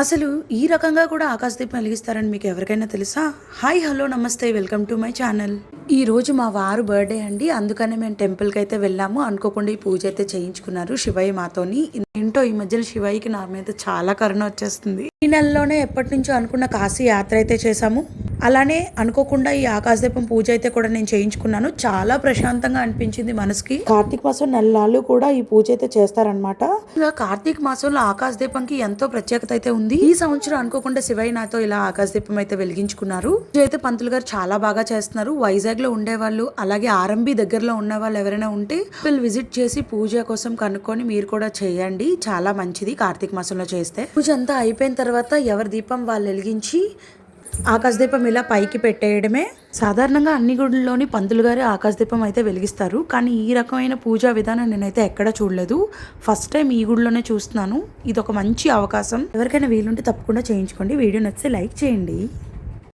అసలు ఈ రకంగా కూడా ఆకాశదీపం వెలిగిస్తారని మీకు ఎవరికైనా తెలుసా? Hi hello namaste welcome to my channel. ఈ రోజు మా వారు బర్త్డే అండి. అందుకనే మేము టెంపుల్కి అయితే వెళ్ళాము. అనుకోకుండా ఈ పూజ అయితే చేయించుకున్నారు శివయ్య మాతోని. ఏంటో ఈ మధ్యన శివయ్యకి నా మీద చాలా కరుణ వచ్చేస్తుంది. ఈ నెలలోనే ఎప్పటి నుంచో అనుకున్న కాశీ యాత్ర అయితే చేశాము. అలానే అనుకోకుండా ఈ ఆకాశదీపం పూజ అయితే కూడా నేను చేయించుకున్నాను. చాలా ప్రశాంతంగా అనిపించింది మనసుకి. కార్తీక మాసం నెలలు కూడా ఈ పూజ అయితే చేస్తారనమాట కార్తీక మాసంలో ఆకాశదీపంకి ఎంతో ప్రత్యేకత అయితే ఉంది. ఈ సంవత్సరం అనుకోకుండా శివయ్య నాతో ఇలా ఆకాశదీపం అయితే వెలిగించుకున్నారు. పూజ అయితే పంతులు గారు చాలా బాగా చేస్తున్నారు. వైజాగ్లో ఉండే వాళ్ళు అలాగే ఆర్ఎంబి దగ్గరలో ఉన్న వాళ్ళు ఎవరైనా ఉంటే వీళ్ళు విజిట్ చేసి పూజ కోసం కనుక్కొని మీరు కూడా చేయండి. చాలా మంచిది కార్తీక మాసంలో చేస్తే. పూజ అంతా అయిపోయిన తర్వాత ఎవరి దీపం వాళ్ళు వెలిగించి ఆకాశదీపం ఇలా పైకి పెట్టేయడమే. సాధారణంగా అన్ని గుడుల్లోని పంతులు గారు ఆకాశదీపం అయితే వెలిగిస్తారు. కానీ ఈ రకమైన పూజా విధానం నేనైతే ఎక్కడా చూడలేదు. ఫస్ట్ టైం ఈ గుడిలోనే చూస్తున్నాను. ఇది ఒక మంచి అవకాశం. ఎవరికైనా వీలుంటే తప్పకుండా చేయించుకోండి. వీడియో నచ్చితే లైక్ చేయండి.